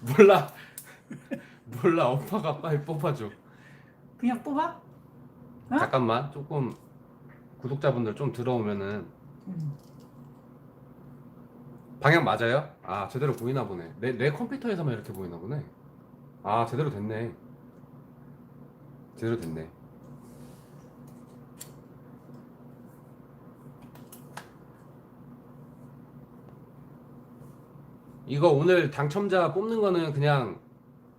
몰라. 몰라. 엄마가 빨리 뽑아줘. 그냥 뽑아? 어? 잠깐만. 조금 구독자분들 좀 들어오면은. 음. 방향 맞아요? 아 제대로 보이나 보네. 내, 내 컴퓨터에서만 이렇게 보이나 보네. 아 제대로 됐네. 제대로 됐네 이거 오늘 당첨자 뽑는 거는 그냥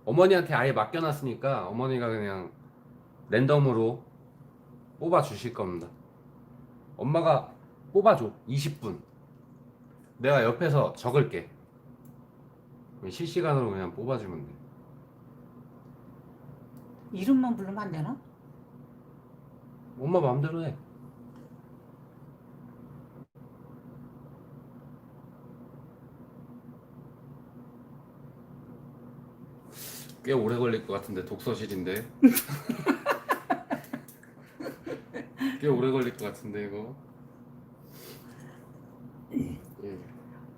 어머니한테 아예 맡겨놨으니까 어머니가 그냥 랜덤으로 뽑아 주실 겁니다. 엄마가 뽑아줘 20분. 내가 옆에서 적을게. 실시간으로 그냥 뽑아주면 돼. 이름만 부르면 안 되나? 엄마 마음대로 해 꽤 오래 걸릴 것 같은데 독서실인데 꽤 오래 걸릴 것 같은데 이거 예.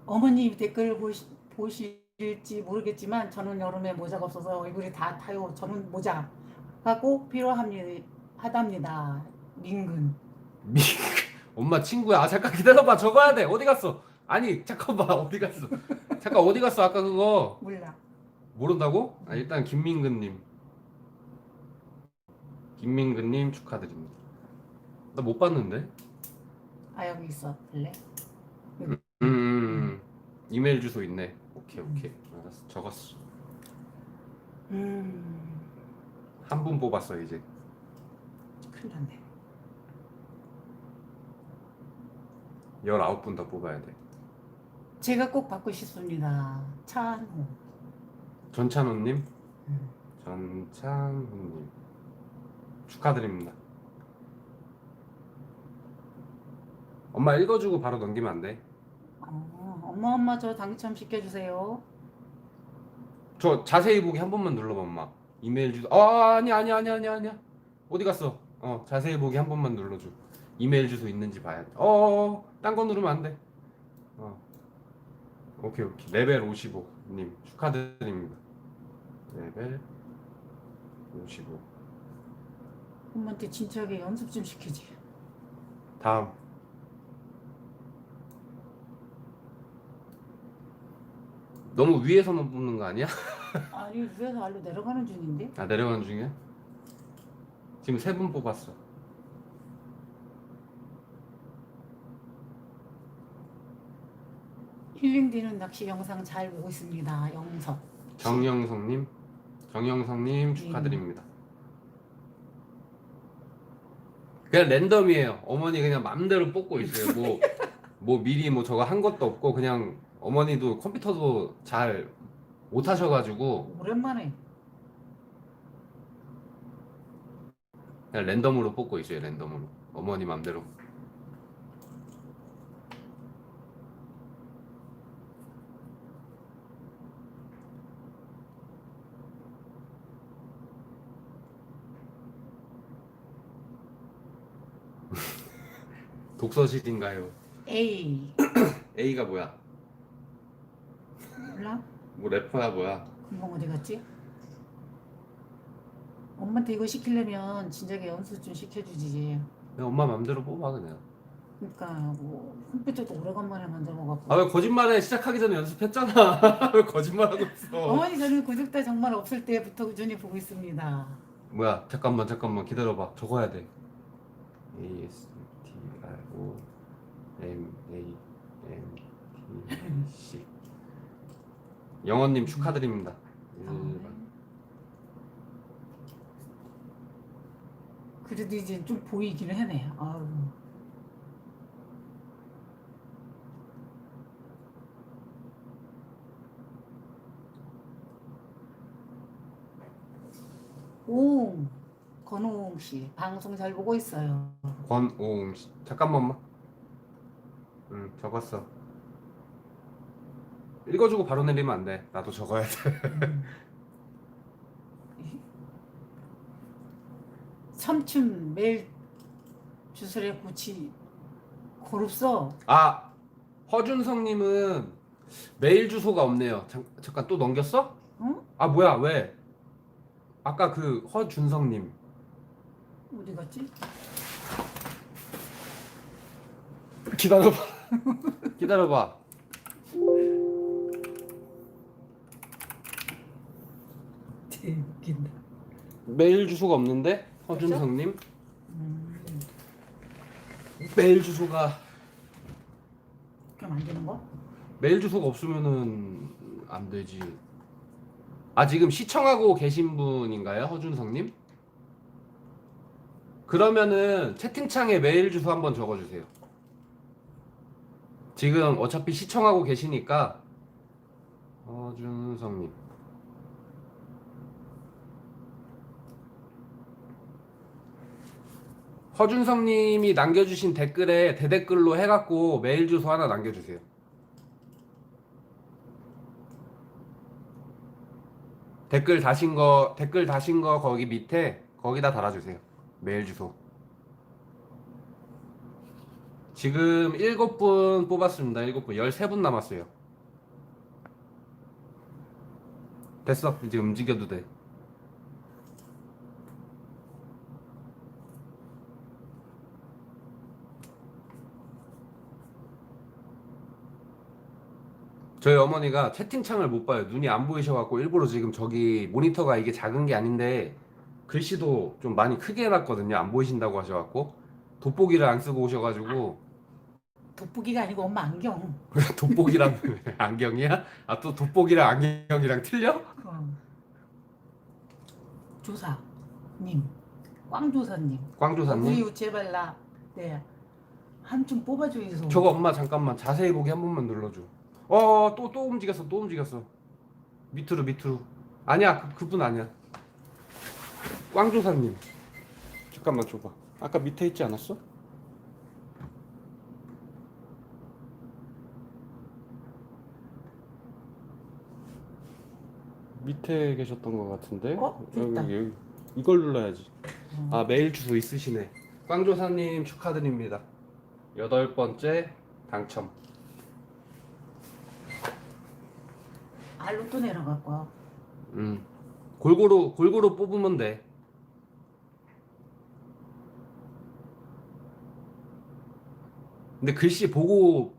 어머님 댓글 보시, 보실지 모르겠지만 저는 여름에 모자가 없어서 얼굴이 다 타요. 저는 모자가 꼭 필요합니다. 민근. 미 엄마 친구야 아 잠깐 기다려봐 적어야 돼 어디 갔어 아니 잠깐만 어디 갔어 잠깐 어디 갔어 아까 그거 몰라. 모른다고? 아, 일단 김민근님 김민근님 축하드립니다 나 못 봤는데 아 여기 있어. 볼래? 음, 음, 음. 이메일 주소 있네 오케이 오케이 알았어 적었어 음. 한 분 뽑았어 이제 큰일 났네. 19분 더 뽑아야 돼 제가 꼭 받고 싶습니다. 찬호. 전찬호님? 음. 전찬호님. 축하드립니다. 엄마 읽어주고 바로 넘기면 안 돼? 어, 엄마 엄마 저 당첨 시켜주세요. 저 자세히 보기 한 번만 눌러봐 엄마. 이메일 주소. 아 아니 아니 아니 아니 아니야. 어디 갔어? 어 자세히 보기 한 번만 눌러줘. 이메일 주소 있는지 봐야 돼 어 딴 거 누르면 안 돼. 어. 오케이 오케이. 레벨 55님 축하드립니다 레벨 55 엄마한테 진지하게 연습 좀 시키지. 다음 너무 위에서만 뽑는 거 아니야? 아니 위에서 아래로 내려가는 중인데. 아 내려가는 중이야? 지금 세 분 뽑았어 힐링되는 낚시 영상 잘 보고 있습니다. 영석. 정영성님, 정영성님 축하드립니다. 그냥 랜덤이에요. 어머니 그냥 맘대로 뽑고 있어요. 뭐, 뭐 미리 뭐 저거 한 것도 없고 그냥 어머니도 컴퓨터도 잘 못하셔가지고 오랜만에 그냥 랜덤으로 뽑고 있어요. 랜덤으로 어머니 맘대로. 독서실인가요? A A가 뭐야? 몰라? 뭐 래퍼야 뭐야? 금방 어디 갔지? 엄마한테 이거 시키려면 진작에 연습 좀 시켜주지. 그냥 엄마 맘대로 뽑아 그냥. 그러니까 뭐 컴퓨터도 오래간만에 만들어갖고. 아 왜 거짓말해? 시작하기 전에 연습했잖아. 왜 거짓말하고 있어? 어머니 저는 구독자 정말 없을 때부터 꾸준히 보고 있습니다. 뭐야? 잠깐만 잠깐만 기다려봐. 적어야 돼. A S T R O M A N T C 영원님 축하드립니다. 일반. 그래도 이제 좀 보이기는 하네. 아유. 오, 건홍 씨 방송 잘 보고 있어요. 권오웅 씨 잠깐만만. 응 적었어. 읽어주고 바로 내리면 안 돼. 나도 적어야 돼. 음. 삼촌 매일 주술에 고치 고릅서 아 허준성님은 메일 주소가 없네요. 잠, 잠깐 또 넘겼어? 응? 아 뭐야 왜? 아까 그 허준성님 어디 갔지? 기다려봐. 기다려봐. 되게 웃긴다. 메일 주소가 없는데 허준성님 음, 메일 주소가 그럼 안 되는 거? 메일 주소가 없으면은 안 되지. 아 지금 시청하고 계신 분인가요, 허준성님? 그러면은 채팅창에 메일 주소 한번 적어주세요. 지금 어차피 시청하고 계시니까 허준성님. 허준성님이 남겨주신 댓글에 대댓글로 해갖고 메일 주소 하나 남겨주세요. 댓글 다신 거 댓글 다신 거 거기 밑에 거기다 달아주세요. 메일 주소. 지금 일곱 분 뽑았습니다. 일곱 분, 13분 남았어요. 됐어. 이제 움직여도 돼. 저희 어머니가 채팅창을 못 봐요. 눈이 안 보이셔갖고 일부러 지금 저기 모니터가 이게 작은 게 아닌데 글씨도 좀 많이 크게 해놨거든요. 안 보이신다고 하셔갖고 돋보기를 안 쓰고 오셔가지고 돋보기가 아니고 엄마 안경. 돋보기랑 안경이야? 아 또 돋보기랑 안경이랑 틀려? 어. 조사님, 꽝조사님. 꽝조사님? 우유 제발 나, 네, 한줌 뽑아줘서. 저거 엄마 잠깐만 자세히 보기 한 번만 눌러줘. 어또또 움직였어 또 움직였어. 밑으로 밑으로. 아니야 그, 그분 아니야. 꽝조사님. 잠깐만 줘봐. 아까 밑에 있지 않았어? 밑에 계셨던 것 같은데. 어? 여기, 됐다. 여기 이걸 눌러야지. 어. 아 메일 주소 있으시네. 꽝조사님 축하드립니다. 여덟 번째 당첨. 알로 또 내려갖고. 음. 골고루 골고루 뽑으면 돼. 근데 글씨 보고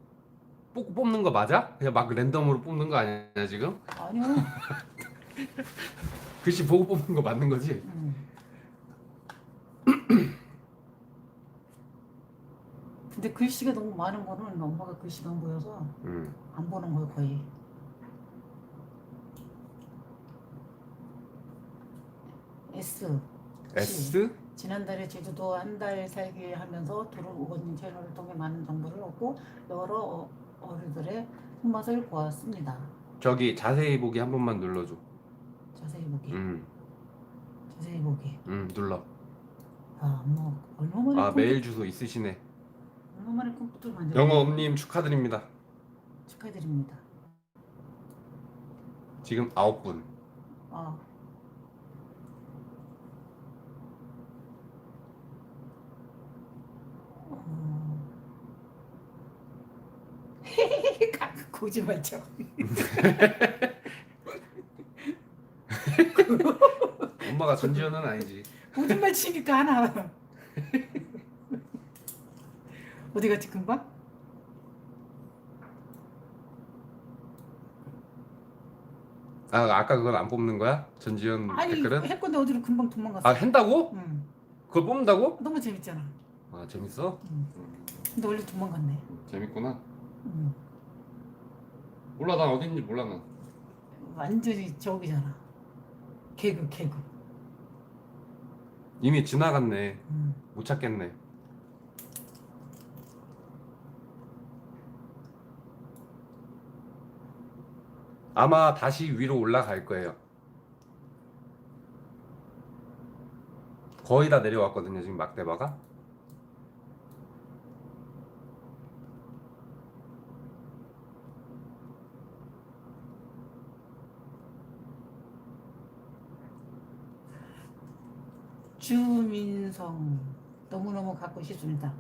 뽑, 뽑는 거 맞아? 그냥 막 랜덤으로 뽑는 거 아니야 지금? 아니요. 글씨 보고 뽑는 거 맞는 거지? 음. 근데 글씨가 너무 많은 거는 엄마가 글씨가 안 보여서 음. 안 보는 거예요 거의. S. S 지난달에 제주도 한 달 살기 하면서 두루오거님 채널을 통해 많은 정보를 얻고 여러 어- 어류들의 손맛을 보았습니다. 저기 자세히 보기 한 번만 눌러줘. 자세히 보기. 음, 자세히 보기. 음 눌러. 아, 뭐 얼마만에 아 컴퓨- 메일 주소 있으시네. 얼마만에 컴퓨터를 만들어? 영어엄님 축하드립니다. 축하드립니다. 지금 아홉 분. 아. 어. 거짓말쳐. 엄마가 전지현은 아니지. 거짓말 치니까 하나. 어디 갔지 금방? 아 아까 그건 안 뽑는 거야? 전지현 아니 댓글은? 할 건데 어디로 금방 도망갔어? 아 한다고? 응. 그걸 뽑는다고? 너무 재밌잖아. 아 재밌어? 응. 근데 원래 도망갔네. 재밌구나. 응. 몰라 난 어딘지 몰라 난. 완전히 저기잖아. 개그 개그. 이미 지나갔네. 응. 못 찾겠네. 아마 다시 위로 올라갈 거예요. 거의 다 내려왔거든요, 지금 막대바가. 주민성 너무너무 갖고 싶습니다.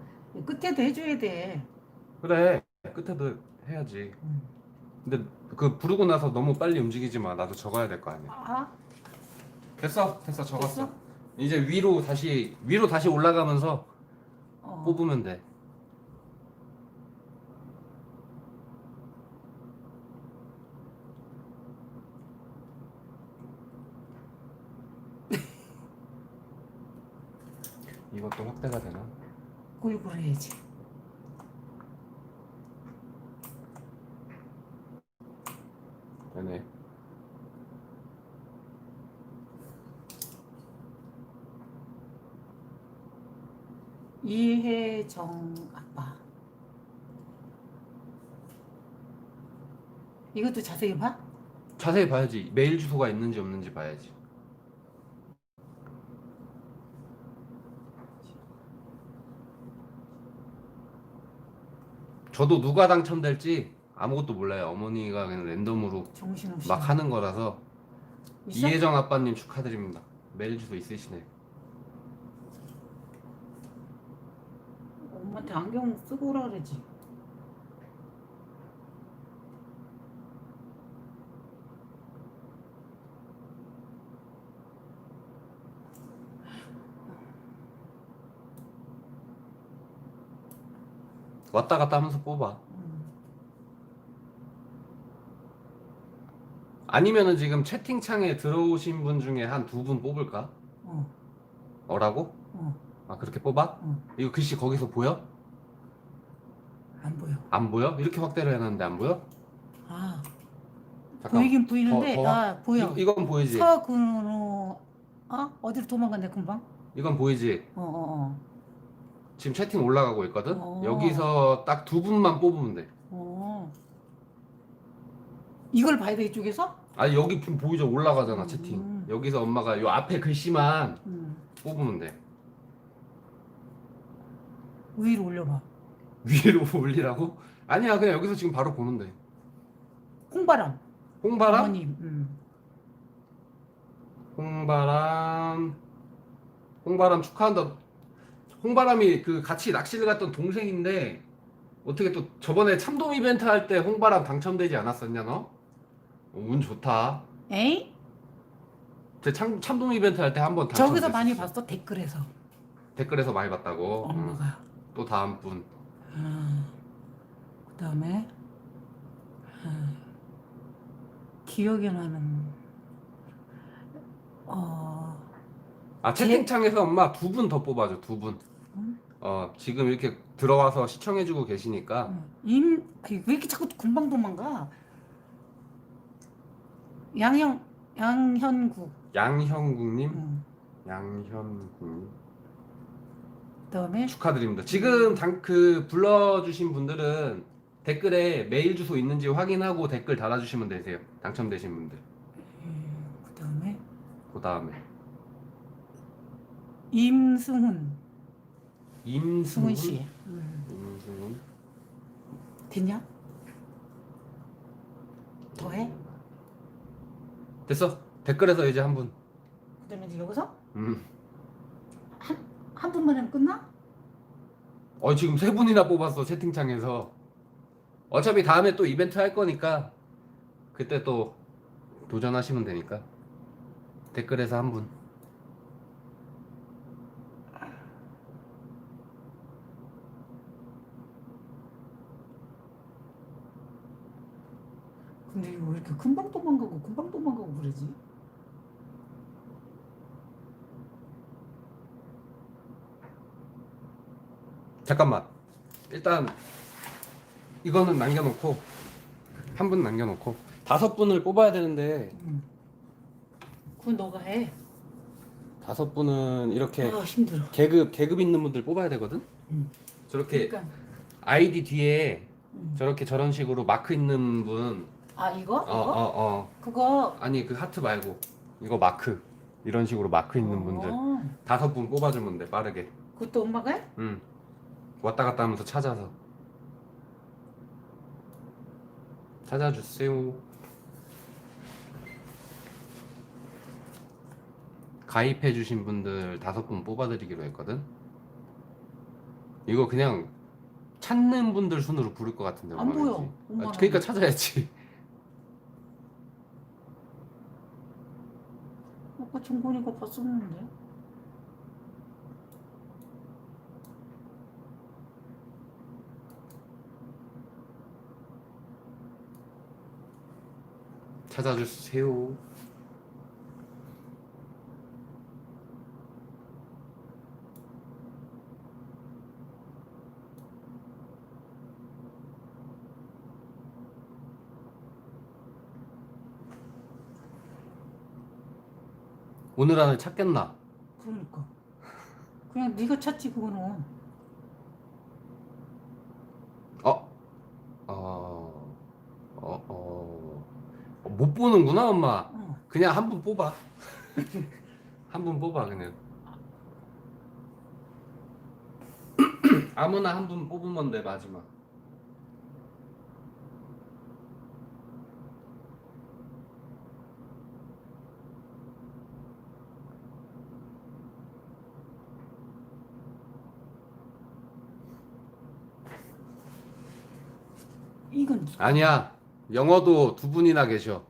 끝에도 해줘야 돼. 그래, 끝에도 해야지. 음. 근데 그 부르고 나서 너무 빨리 움직이지 마. 나도 적어야 될 거 아니야. 아, 됐어, 됐어, 적었어. 됐어? 이제 위로 다시 위로 다시 올라가면서 어. 뽑으면 돼. 이것도 확대가 되나? 꿀꿀 해야지. 되네. 이혜정 아빠. 이것도 자세히 봐? 자세히 봐야지. 메일 주소가 있는지 없는지 봐야지. 저도 누가 당첨될지 아무것도 몰라요. 어머니가 그냥 랜덤으로 정신없이. 막 하는 거라서 있어? 이혜정 아빠님 축하드립니다. 메일 주소 있으시네. 엄마한테 안경 쓰고 오라 그러지. 왔다 갔다 하면서 뽑아. 음. 아니면은 지금 채팅창에 들어오신 분 중에 한 두 분 뽑을까? 어, 어라고? 어, 아 그렇게 뽑아? 어. 이거 글씨 거기서 보여? 안 보여. 안 보여? 이렇게 확대를 해놨는데 안 보여? 아, 잠깐. 보이긴 보이는데, 더, 더 아, 보여. 이, 이건 보이지? 서근으로, 어? 어디로 도망갔네, 금방? 이건 보이지? 어, 어, 어. 지금 채팅 올라가고 있거든? 어. 여기서 딱 두 분만 뽑으면 돼. 어. 이걸 봐야 돼, 이쪽에서? 아니 여기 분 보이죠? 올라가잖아 음. 채팅. 여기서 엄마가 요 앞에 글씨만 음. 뽑으면 돼. 위로 올려봐. 위로 올리라고? 아니야 그냥 여기서 지금 바로 보면 돼. 콩바람. 홍바람? 어머님. 음. 홍바람 홍바람 축하한다 홍바람이 그 같이 낚시를 갔던 동생인데 어떻게 또 저번에 참돔 이벤트 할 때 홍바람 당첨되지 않았었냐 너? 어, 운 좋다 에이? 제 참, 참돔 이벤트 할 때 한번 저기서 많이 봤어, 댓글에서. 댓글에서 많이 봤다고 응. 엄마가. 또 다음 분 음. 그 다음에, 기억이 나는, 어, 아 채팅창에서 엄마 두 분 더 뽑아줘 두분 음? 어 지금 이렇게 들어와서 시청해주고 계시니까 음. 임, 아니, 왜 이렇게 자꾸 금방 도망가? 양형, 양현국. 양형국님 음. 양현국님 그 다음에, 축하드립니다. 지금 당, 그 불러주신 분들은 댓글에 메일 주소 있는지 확인하고 댓글 달아주시면 되세요. 당첨되신 분들. 그 다음에, 그 다음에 임승훈. 임승훈 승훈 씨. 음. 임승훈 됐냐? 더 해? 됐어. 댓글에서 이제 한 분. 그다음에 이제 여기서 음. 한 분만 하면 끝나? 어 지금 세 분이나 뽑았어 채팅창에서. 어차피 다음에 또 이벤트 할 거니까 그때 또 도전하시면 되니까 댓글에서 한 분. 근데 이거 왜 이렇게 금방 도망가고 금방 도망가고 그러지? 잠깐만. 일단 이거는 남겨놓고 한 분 남겨놓고 다섯 분을 뽑아야 되는데 응. 그건 너가 해. 다섯 분은 이렇게 아 힘들어. 계급 계급 있는 분들 뽑아야 되거든. 응. 저렇게 그러니까 아이디 뒤에 응. 저렇게 저런 식으로 마크 있는 분. 아 이거? 어 이거? 어 어. 그거 아니 그 하트 말고 이거 마크 이런 식으로 마크 있는 분들 어, 다섯 분 뽑아주면 돼 빠르게. 그것도 엄마가 해? 응. 왔다 갔다 하면서 찾아서 찾아주세요. 가입해주신 분들 다섯 분 뽑아드리기로 했거든. 이거 그냥 찾는 분들 순으로 부를 것 같은데 안 보여. 아, 엄마는. 그러니까 찾아야지. 아까 중고니까 봤었는데. 찾아주세요. 오늘 안에 찾겠나? 그러니까. 그냥 네가 찾지 그거는. 어? 어... 어... 어... 못 보는구나 엄마 어. 그냥 한 분 뽑아 한 분 뽑아 그냥 아무나 한 분 뽑으면 돼 마지막 아니야 영어도 두 분이나 계셔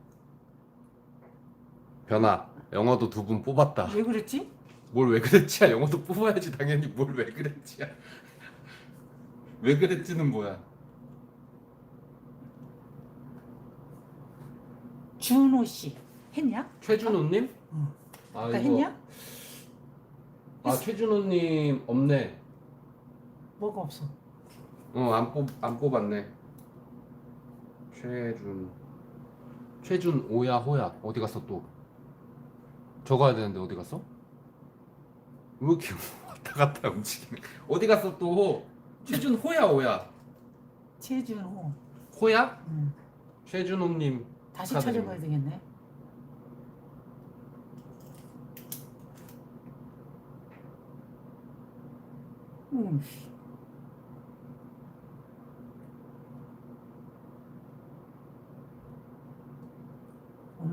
변아 영어도 두 분 뽑았다 왜 그랬지? 뭘 왜 그랬지야 영어도 뽑아야지 당연히 뭘 왜 그랬지야 왜 그랬지는 뭐야 준호 씨 했냐? 최준호님? 응. 아 아까 이거 했냐? 아 최준호님 없네 뭐가 없어. 어안 뽑안 뽑았네 최준 최준 오야 호야 어디 갔어 또 적어야 되는데 어디 갔어? 왜 이렇게 왔다 갔다 움직이네 어디 갔어 또 최준 호야 오야 최준호. 호야? 응. 최준호님 다시. 찾아봐야 되겠네. 음.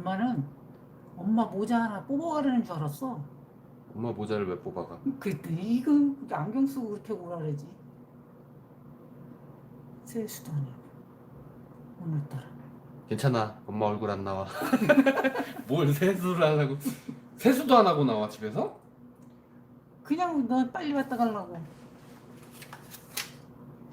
엄마는 엄마 모자 하나 뽑아가려는 줄 알았어. 엄마 모자를 왜 뽑아가? 그랬더니 이거 안경 쓰고 그렇게 오라 그러지. 세수도 안 해. 오늘따라. 괜찮아 엄마 얼굴 안 나와 뭘 세수를 안 하고 세수도 안 하고 나와 집에서? 그냥 너 빨리 왔다 가려고.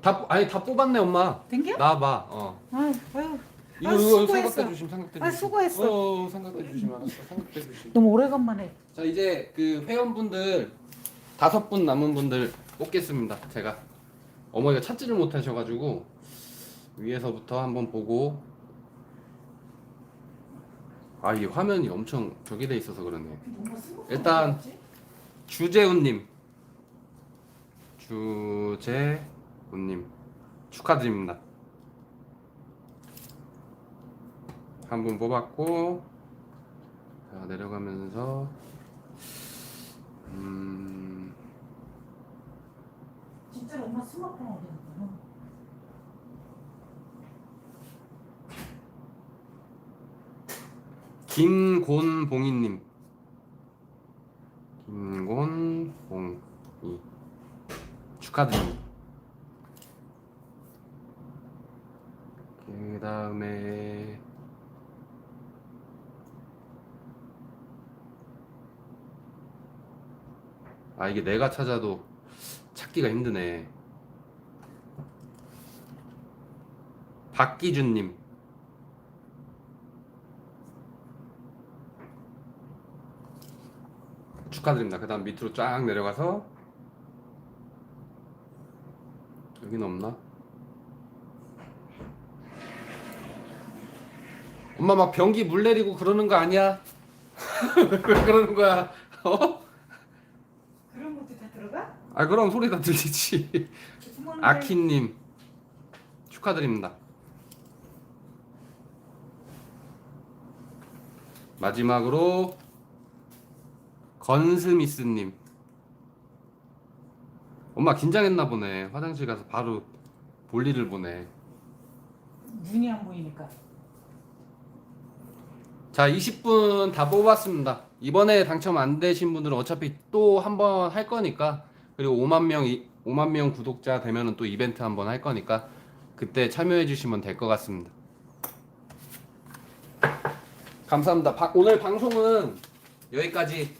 다 뽑- 아니 다 뽑았네 엄마 된겨? 나와봐 어 아유, 아유. 이거 아, 이거 수고했어. 삼각대 주심 삼각대 아, 주심 수고했어. 어, 어 삼각대 주심 알았어 삼각대 주심 너무 오래간만에. 자 이제 그 회원분들 다섯 분 남은 분들 뽑겠습니다 제가. 어머니가 찾지를 못하셔가지고 위에서부터 한번 보고. 아 이 화면이 엄청 저기 돼 있어서 그러네. 일단 주재훈님. 주재훈님. 축하드립니다 한 분 뽑았고 자 내려가면서 음 진짜로 엄마 스마트폰 어디 있나? 김곤봉이님. 김곤봉이. 축하드립니다 그 다음에 아 이게 내가 찾아도 찾기가 힘드네 박기준님 축하드립니다. 그 다음 밑으로 쫙 내려가서 여기는 없나? 엄마 막 변기 물 내리고 그러는 거 아니야? 왜 그러는 거야? 어? 아 그럼 소리 다 들리지. 아키님 축하드립니다. 마지막으로 건스미스님 엄마 긴장했나 보네 화장실 가서 바로 볼일을 보네 눈이 안 보이니까. 자 20분 다 뽑았습니다 이번에 당첨 안 되신 분들은 어차피 또 한 번 할 거니까 그리고 5만 명 5만 명 구독자 되면은 또 이벤트 한번 할 거니까 그때 참여해 주시면 될 것 같습니다. 감사합니다. 바, 오늘 방송은 여기까지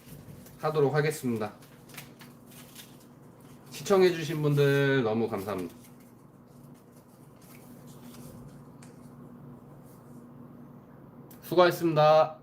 하도록 하겠습니다. 시청해 주신 분들 너무 감사합니다. 수고하셨습니다.